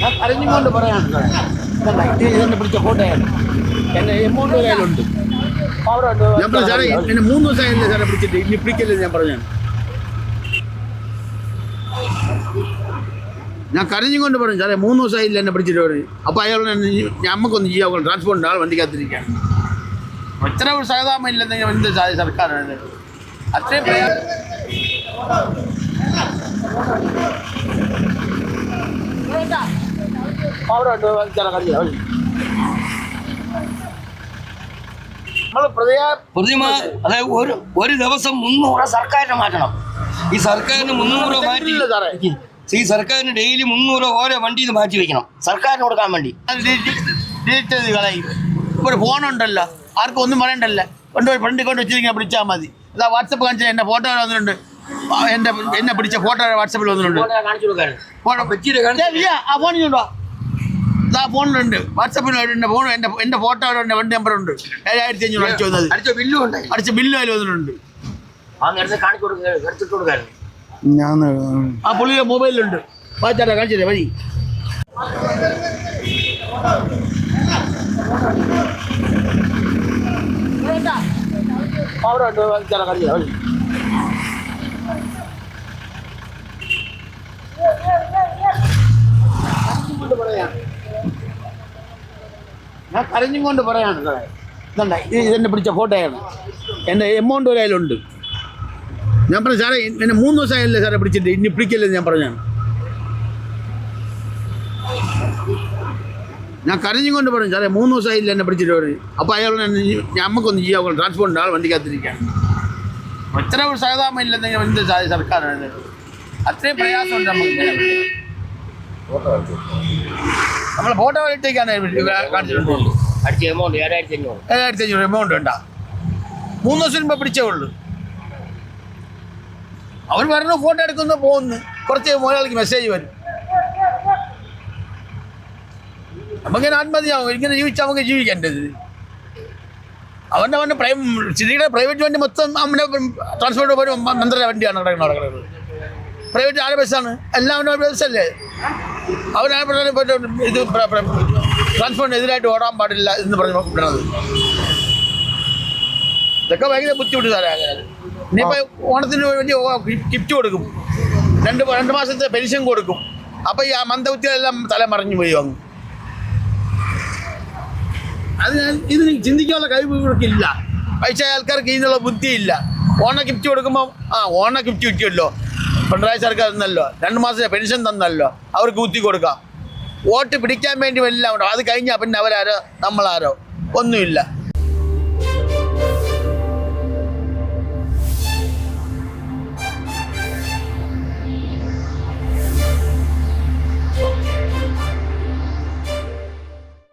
ഞാൻ കരഞ്ഞുകൊണ്ട് പറയാണ്. ഇത് ഇതെന്നെ പിടിച്ച കോട്ടയാണ് എന്നെ എമൗണ്ട് കയ്യിലുണ്ട് ഞാൻ പറഞ്ഞു സാറേ എന്നെ മൂന്ന് ദിവസമായില്ലേ സാറേ പിടിച്ചിട്ട്? ഇനി പിടിക്കല്ലേ ഞാൻ പറഞ്ഞു ഞാൻ കരഞ്ഞുകൊണ്ട് പറഞ്ഞു സാറേ മൂന്ന് ദിവസമായില്ല എന്നെ പിടിച്ചിട്ട് പറഞ്ഞു അപ്പോൾ അയാൾ നമുക്കൊന്നും ചെയ്യാൻ ട്രാൻസ്പോർട്ടിന്റെ ആൾ വണ്ടി കാത്തിരിക്കുകയാണ് എത്ര ഇല്ലെന്നെങ്കിൽ എന്ത് സാ- സർക്കാരാണ്? അത്രയും അവരുണ്ട് ചില പ്രതിമ അതായത് ഒരു ഒരു ദിവസം മുന്നൂറ് സർക്കാരിനെ മാറ്റണം. ഈ സർക്കാരിന് മുന്നൂറ് മാറ്റി ഈ സർക്കാരിന് ഡെയിലി മുന്നൂറ് ഓരോ വണ്ടിയിൽ മാറ്റി വെക്കണം. സർക്കാരിന് കൊടുക്കാൻ വേണ്ടി. ഡിലീറ്റ് ചെയ്ത് കളയും. ഒരു ഫോണുണ്ടല്ലോ ആർക്കും ഒന്നും പറയണ്ടല്ലോ? കൊണ്ടുപോയി ഫ്രണ്ടിൽ കൊണ്ട് വെച്ചിരിക്കാൻ പിടിച്ചാൽ മതി. അതാ വാട്സപ്പ് കാണിച്ചാൽ എന്റെ ഫോട്ടോ വന്നിട്ടുണ്ട്. ആ, എന്റെ എന്നെ പിടിച്ച ഫോട്ടോ വാട്സപ്പിൽ വന്നിട്ടുണ്ട്. കാണിച്ചു കൊടുക്കാൻ ഫോട്ടോ ഏ, ഇല്ല, ആ ഫോണിൽ ഉണ്ടോ ഇതാ ഫോണിലുണ്ട് വാട്സപ്പിൽ എന്റെ ഫോൺ എന്റെ എന്റെ ഫോട്ടോ ഉണ്ട് വണ്ടി നമ്പർ ഉണ്ട്. ഏഴായിരത്തി അഞ്ഞൂറ് അടിച്ചു വന്നത് അടിച്ച ബില്ലും ഉണ്ടായി. അടിച്ച ബില്ലും അതിൽ വന്നിട്ടുണ്ട്. ആ നേരത്തെ കാണിച്ചു കൊടുക്കുക എടുത്തിട്ട് കൊടുക്കാൻ ഞാൻ ആ പുള്ളിയുടെ മൊബൈലിലുണ്ട്. വായിച്ചാട്ടെ കാണിച്ചില്ലേ വഴി അവരുണ്ട് ചില കളിയാ ഞാൻ കരഞ്ഞുകൊണ്ട് പറയാണ് സാറേ. ഇതണ്ട ഇത് ഇതെന്നെ പിടിച്ച ഫോട്ടോയാണ്. എന്റെ എമൗണ്ട് ഒരു അതിലുണ്ട് ഞാൻ പറഞ്ഞു സാറേ എന്നെ മൂന്ന് ദിവസമായല്ലേ സാറേ പിടിച്ചിട്ട്? ഇനി പിടിക്കില്ലെന്ന് ഞാൻ പറഞ്ഞാണ്. ഞാൻ കരഞ്ഞുകൊണ്ട് പറഞ്ഞു സാറേ മൂന്ന് ദിവസമായില്ല എന്നെ പിടിച്ചിട്ട് പറഞ്ഞു അപ്പോൾ അയാൾ നമുക്കൊന്ന് ചെയ്യാൻ ട്രാൻസ്പോർട്ടിന്റെ ആൾ വണ്ടി കാത്തിരിക്കുകയാണ് എത്ര ഇല്ലെന്നെങ്കിൽ എന്ത് സർക്കാരാണ്? അത്രയും പ്രയാസമുണ്ട് നമുക്ക് നമ്മൾ ഫോട്ടോ ഇട്ടേക്കാണ് കാണിച്ചിട്ടുണ്ട്. അടിച്ച എമൗണ്ട് ഏഴായിരത്തി അഞ്ഞൂറ് ഏഴായിരത്തി അഞ്ഞൂറ് എമൗണ്ട് ഉണ്ടാ മൂന്ന് ദിവസം മുമ്പ് പിടിച്ചേ ഉള്ളൂ. അവർ പറഞ്ഞു ഫോട്ടോ എടുക്കുന്നു പോകുന്നു. കുറച്ച് മുതലാളിക്ക് മെസ്സേജ് വരും. നമുക്കിങ്ങനെ ആത്മഹത്യയാവും. ഇങ്ങനെ ജീവിച്ചാൽ നമുക്ക് ജീവിക്കേണ്ടത്. അവന്റെ അവന്റെ പ്രൈ സിറ്റിയുടെ പ്രൈവറ്റ് വണ്ടി മൊത്തം അവന്റെ ട്രാൻസ്പോർട്ട് പോലും മന്ത്രിയുടെ വണ്ടിയാണ് കിടക്കുന്നത് പ്രൈവറ്റ് ആരുടെ ബസ്സാണ് എല്ലാം അവന്റെ ബസ്സല്ലേ ഇപ്പോൾ ഇത് ട്രാൻസ്പോർട്ടിന് എതിരായിട്ട് ഓടാൻ പാടില്ല എന്ന് പറഞ്ഞു വിടണത് ഇതൊക്കെ ഭയങ്കര ബുദ്ധിമുട്ട് സാറേ അങ്ങനെ. ഇനിയിപ്പോൾ ഓണത്തിന് വേണ്ടി ഗിഫ്റ്റ് കൊടുക്കും. രണ്ട് രണ്ട് മാസത്തെ പെൻഷൻ കൊടുക്കും. അപ്പോൾ ഈ ആ മന്ദബുദ്ധികളെല്ലാം തല മറിഞ്ഞു പോയി അങ്ങ്. അത് ഇത് ചിന്തിക്കാനുള്ള കഴിവ് ഇവർക്കില്ല പൈസ ആൾക്കാർക്ക് ഇതിനുള്ള ബുദ്ധിയില്ല. ഓണ ഗിഫ്റ്റ് കൊടുക്കുമ്പോൾ ആ ഓണ ഗിഫ്റ്റ് കിട്ടിയല്ലോ. പിണറായി സർക്കാർ തന്നല്ലോ. രണ്ട് മാസത്തെ പെൻഷൻ തന്നല്ലോ. അവർക്ക് കുത്തി കൊടുക്കാം. വോട്ട് പിടിക്കാൻ വേണ്ടി എല്ലാം ഉണ്ടോ അത് കഴിഞ്ഞാൽ പിന്നെ അവരാരോ? നമ്മളാരോ? ഒന്നുമില്ല.